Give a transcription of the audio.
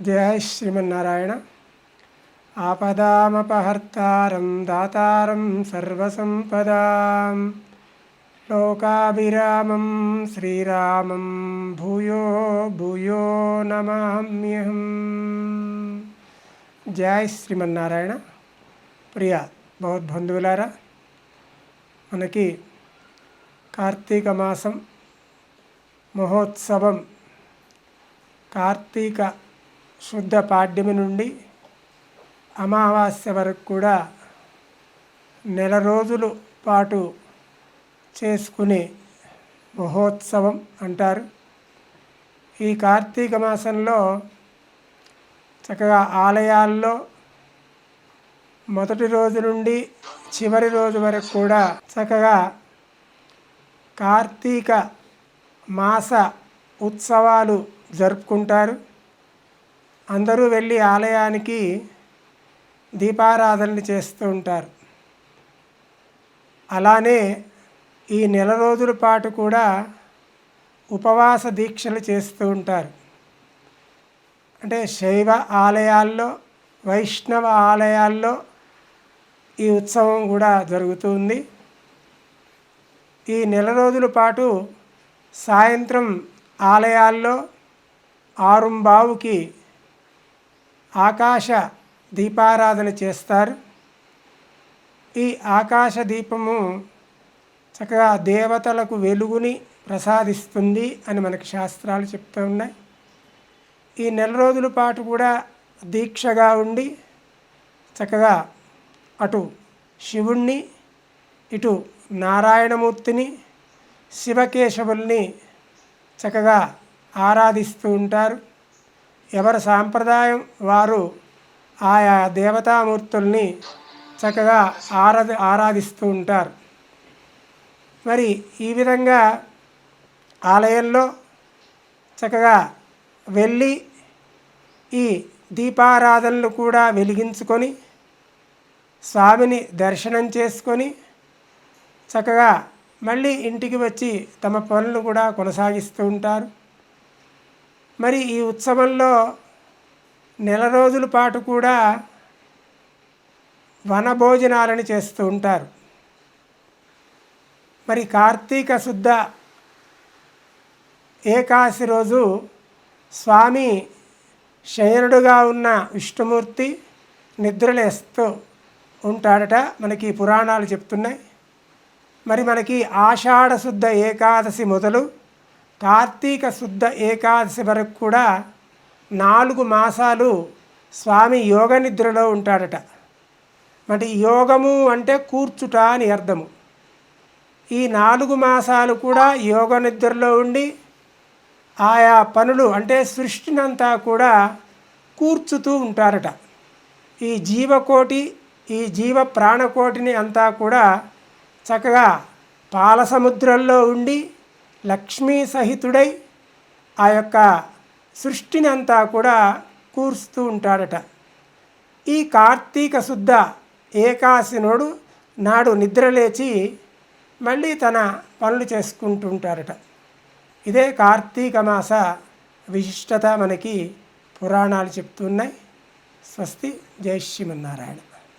జయ శ్రీమన్నారాయణ ఆపదామపహర్తారం దాతారం సర్వసంపదాం లోకాభిరామం శ్రీరామం భూయో భూయో నమామ్యహం జయ శ్రీమన్నారాయణ ప్రియ భగవద్బంధువులారా మనకి కార్తీక మాసం మహోత్సవం కార్తీక శుద్ధ పాడ్యమి నుండి అమావాస్య వరకు కూడా నెల రోజులు పాటు చేసుకునే మహోత్సవం అంటారు. ఈ కార్తీక మాసంలో చక్కగా ఆలయాల్లో మొదటి రోజు నుండి చివరి రోజు వరకు కూడా చక్కగా కార్తీక మాస ఉత్సవాలు జరుపుకుంటారు. అందరూ వెళ్ళి ఆలయానికి దీపారాధనలు చేస్తూ ఉంటారు. అలానే ఈ నెల రోజుల పాటు కూడా ఉపవాస దీక్షలు చేస్తూ ఉంటారు. అంటే శైవ ఆలయాల్లో వైష్ణవ ఆలయాల్లో ఈ ఉత్సవం కూడా జరుగుతుంది. ఈ నెల రోజుల పాటు సాయంత్రం ఆలయాల్లో ఆరుంబావుకి ఆకాశ దీపారాధన చేస్తారు. ఈ ఆకాశ దీపము చక్కగా దేవతలకు వెలుగుని ప్రసాదిస్తుంది అని మనకి శాస్త్రాలు చెప్తూ ఉన్నాయి. ఈ నెల రోజుల పాటు కూడా దీక్షగా ఉండి చక్కగా అటు శివుణ్ణి ఇటు నారాయణమూర్తిని శివకేశవుల్ని చక్కగా ఆరాధిస్తూ ఉంటారు. ఎవరి సాంప్రదాయం వారు ఆయా దేవతామూర్తుల్ని చక్కగా ఆరాధ ఆరాధిస్తూ ఉంటారు. మరి ఈ విధంగా ఆలయంలో చక్కగా వెళ్ళి ఈ దీపారాధనలు కూడా వెలిగించుకొని స్వామిని దర్శనం చేసుకొని చక్కగా మళ్ళీ ఇంటికి వచ్చి తమ పనులు కూడా కొనసాగిస్తూ ఉంటారు. మరి ఈ ఉత్సవంలో నెల రోజుల పాటు కూడా వనభోజనాలను చేస్తూ ఉంటారు. మరి కార్తీక శుద్ధ ఏకాశి రోజు స్వామి శయనుడుగా ఉన్న విష్ణుమూర్తి నిద్రలేస్తూ ఉంటాడట. మనకి పురాణాలు చెప్తున్నాయి. మరి మనకి ఆషాఢ శుద్ధ ఏకాదశి మొదలు కార్తీక శుద్ధ ఏకాదశి వరకు కూడా నాలుగు మాసాలు స్వామి యోగ నిద్రలో ఉంటాడట. మరి యోగము అంటే కూర్చుట అని అర్థము. ఈ నాలుగు మాసాలు కూడా యోగ నిద్రలో ఉండి ఆయా పనులు అంటే సృష్టినంతా కూడా కూర్చుతూ ఉంటారట. ఈ జీవకోటి ఈ జీవ ప్రాణకోటిని అంతా కూడా చక్కగా పాల సముద్రంలో ఉండి లక్ష్మీ సహితుడై ఆ యొక్క సృష్టిని అంతా కూడా కూర్స్తూ ఉంటాడట. ఈ కార్తీక శుద్ధ ఏకాశినుడు నాడు నిద్రలేచి మళ్ళీ తన పనులు చేసుకుంటూ ఉంటారట ఇదే కార్తీక మాస విశిష్టత మనకి పురాణాలు చెప్తున్నాయి. స్వస్తి జై శ్రీమన్నారాయణ.